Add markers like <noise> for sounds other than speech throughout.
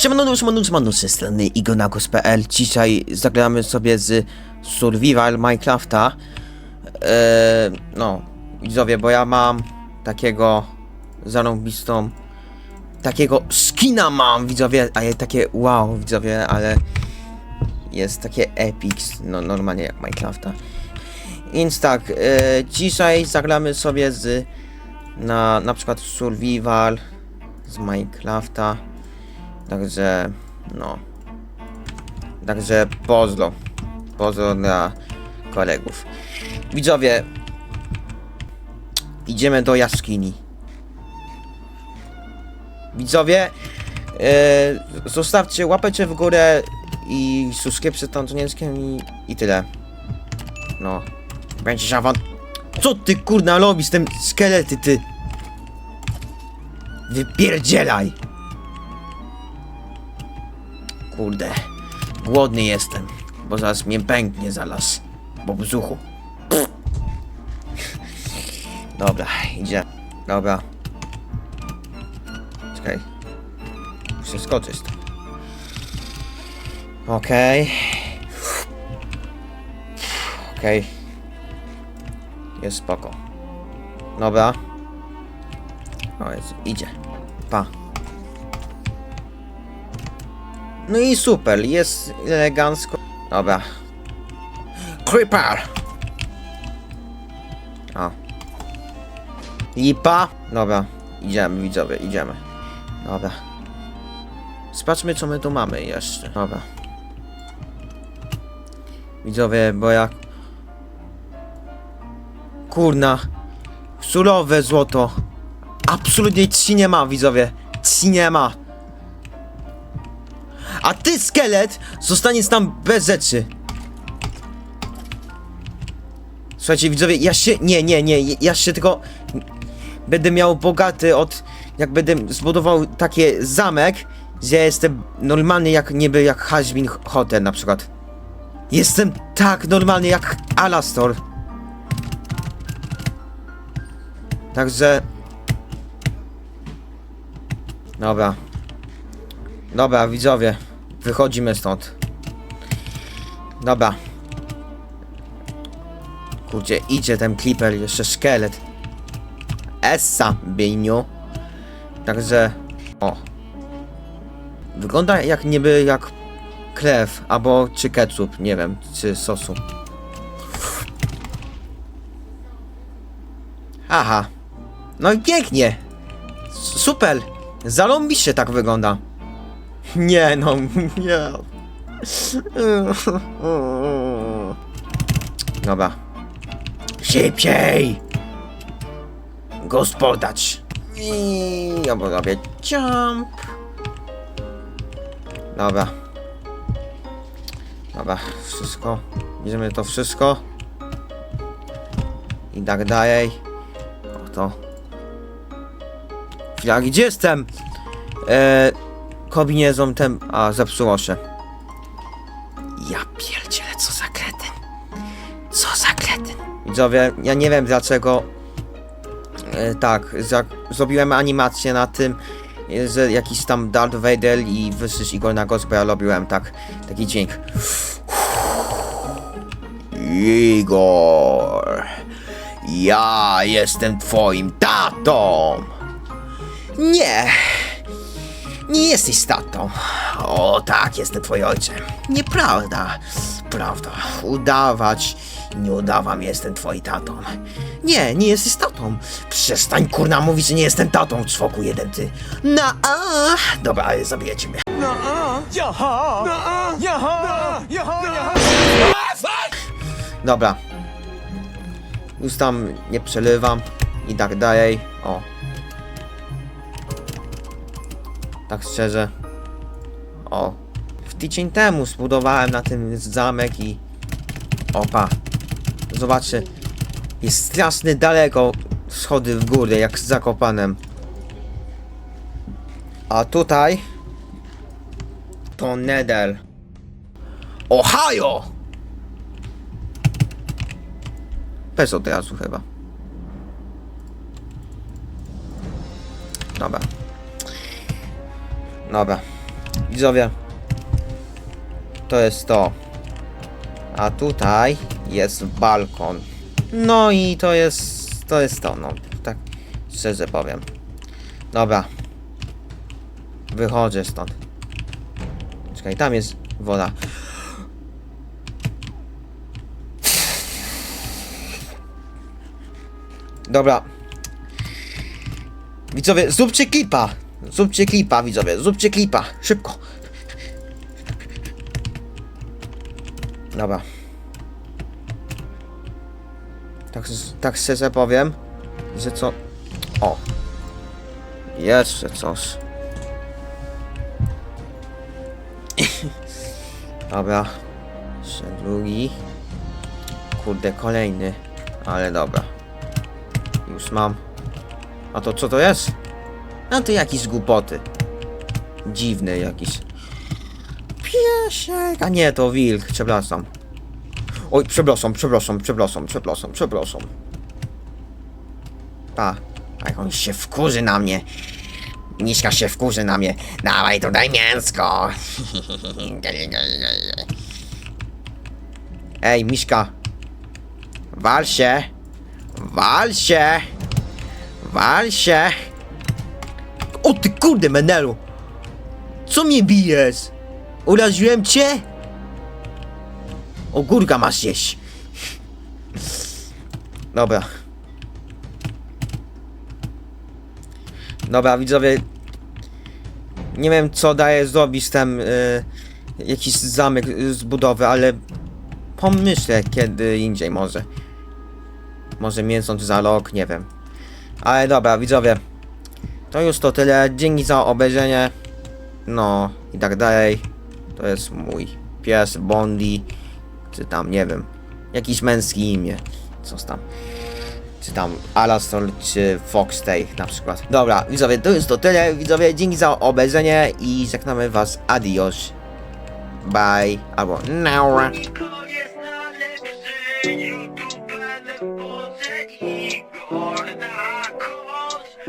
Siemano, siemano, siemano, z strony igonagos.pl Dzisiaj zagramy sobie z Survival Minecrafta. Eee, No, widzowie, bo ja mam takiego zarąbistą Takiego skina mam, widzowie, a ja takie wow, widzowie, ale Jest takie epic, no normalnie jak Minecrafta. Więc tak, eee, dzisiaj zagramy sobie z Na, na przykład Survival z Minecrafta Także, no. Także pozdro. Pozdro dla kolegów. Widzowie, idziemy do jaskini. Widzowie, e, zostawcie łapeczkę w górę i subskrypcję z Antonieckiem i, i tyle. No. Będzie się awant... Co ty kurna robisz z tym szkielety, ty? Wypierdzielaj! Kurde, głodny jestem, bo zaraz mnie pęknie zaraz, bo brzuchu. Dobra, idzie. Dobra. Czekaj. Muszę skoczyć. Okej. Okej. Jest spoko. Dobra. O, jest, idzie. Pa. No i super, jest elegancko. Dobra. Creeper! O. Lipa. Dobra, idziemy widzowie, idziemy. Dobra. Sprawdźmy co my tu mamy jeszcze. Dobra. Widzowie, bo jak... Kurna. Surowe złoto. Absolutnie ci nie ma, widzowie. Ci nie ma. A ty, szkielet, zostaniesz tam bez rzeczy. Słuchajcie, widzowie, ja się. Nie, nie, nie, ja się tylko. Będę miał bogaty od. Jak będę zbudował takie zamek, że ja jestem normalny, jak niby jak Hashbin Hotel na przykład. Jestem tak normalny jak Alastor. Także. Dobra. Dobra, widzowie. Wychodzimy stąd. Dobra. Kurczę, idzie ten clipper, jeszcze szkielet. Essa, bieniu. Także... O. Wygląda jak niby jak krew, albo czy ketchup, nie wiem, czy sosu. Aha. No i pięknie. Super. Zarąbiście tak wygląda. Nie no, nie. Dobra. Szybciej! Gospodarz! I ja robię jump. Dobra. Dobra, wszystko. Bierzemy to wszystko. I tak dalej. Oto. Chwila, gdzie jestem? Eee, kombinezon tem... A, zepsuło się. Ja pierdzielę, co za kretyn. Co za kretyn. Widzowie, ja nie wiem dlaczego... E, tak, za, zrobiłem animację na tym, e, że jakiś tam Darth Vader i wyszedł Igor na głos, bo ja robiłem tak, taki dźwięk. Igor, ja jestem twoim tatą. Nie, nie jesteś tatą. O tak, jestem twoim ojcem. Nieprawda. Prawda. Udawać. Nie udawam, jestem twoim tatą. Nie, nie jesteś tatą. Przestań kurna mówić, że nie jestem tatą, czwoku jeden ty. No a. Dobra, ale zabiję ciebie. Dobra. Już tam nie przelewam i tak dalej. O. Tak szczerze. O. W tydzień temu zbudowałem na tym zamek i... Opa. Zobaczcie. Jest strasznie daleko schody w górę, jak z Zakopanem. A tutaj... To Nether. Ohio! Bez od razu chyba. Dobra. Dobra. Widzowie. To jest to. A tutaj jest balkon. No i to jest. To jest to, no. Tak szczerze powiem. Dobra. Wychodzę stąd. Czekaj, tam jest woda. Dobra. Widzowie, zróbcie klipa. Zróbcie klipa, widzowie. Zróbcie klipa. Szybko. Dobra. Tak, tak szczerze powiem, że co... O. Jeszcze coś. <laughs> Dobra. Jeszcze drugi. Kurde, kolejny. Ale dobra. Już mam. A to co to jest? A to jakieś głupoty. Dziwny jakiś. Piesek. A nie, to wilk. Przepraszam. Oj, przepraszam, przepraszam, przepraszam, przepraszam, przepraszam. Pa. Jak on się wkurzy na mnie. Miśka się wkurzy na mnie. Dawaj tutaj mięsko. <laughs> Ej, Miśka. Wal się. Wal się. Wal się. Kurde, Menelu. Co mnie bijesz? Uraziłem cię? Ogórka masz jeść. Dobra. Dobra, widzowie. Nie wiem, co daje zrobić z tym y, jakiś zamek z budowy, ale pomyślę kiedy indziej może. Może miesiąc za rok, nie wiem. Ale dobra, widzowie. To już to tyle. Dzięki za obejrzenie. No i tak dalej. To jest mój pies Bondi. Czy tam, nie wiem. Jakiś męski imię. Coś tam. Czy tam Alastor, czy Foxtay na przykład. Dobra, widzowie, to jest to tyle. Widzowie, dzięki za obejrzenie i żegnamy was. Adios. Bye. Albo now.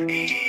Igor